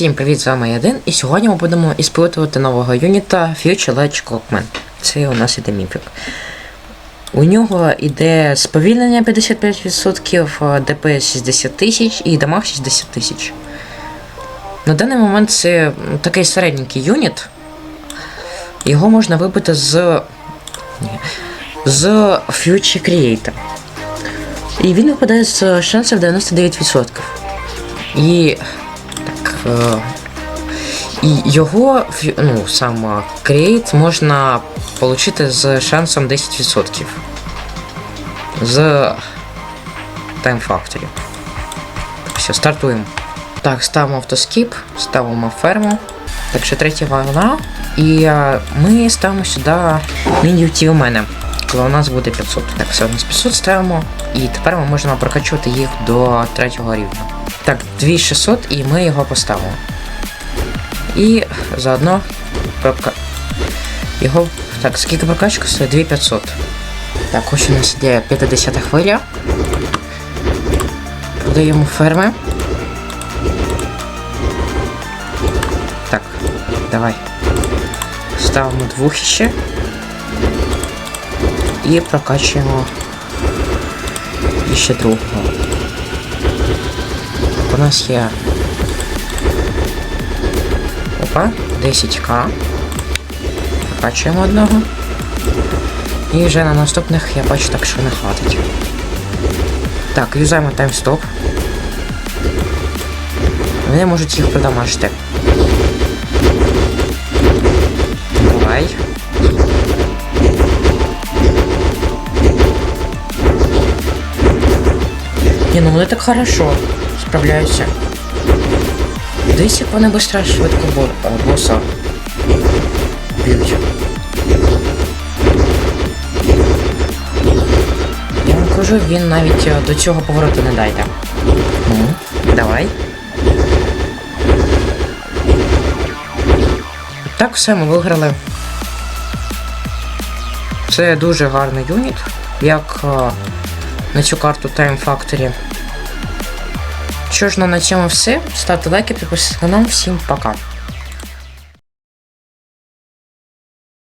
Всім привіт, з вами я Один, і сьогодні ми будемо іспитувати нового юніта Future Ledge Clockman. Це у нас іде міфік. У нього іде сповільнення 55%, ДПС 60 тисяч і дамаг 60 тисяч. На даний момент це такий середненький юніт. Його можна вибити з. Ні, з Future Creator. І він випадає з шансів 99%. І. Е, і його ну, сам крейт можна отримати з шансом 10%. З Factory. Все, стартуємо. Так, ставимо автоскіп, ставимо ферму. Так, ще третя волна. І е, ми ставимо сюди міні у мене. Коли у нас буде 500. Так, все, у нас 500 ставимо. І тепер ми можемо прокачувати їх до третього рівня. Так, 2600 і ми його поставимо. І заодно прока... його. Так, скільки прокачка стоїть? 2500. Так, ось у нас іде 50 хвиля. Продаємо ферми. Так, давай. Ставимо двох ще. І прокачуємо іще другого. Нас є. Опа, 10к. Прокачуємо одного. І вже на наступних я бачу так, що не хватить. Так, юзаємо таймстоп. Вони можуть їх продамажити. Ні, ну вони так хорошо справляються. Десь як вони швидко швидко бо, боса б'ють. Я вам кажу, він навіть е, до цього повороту не дайте. Ну, давай. Так все ми виграли. Це дуже гарний юніт, як е, на цю карту Time Factory. Що ж, ну на цьому все. Ставте лайки, підписуйтесь на канал. Всім пока.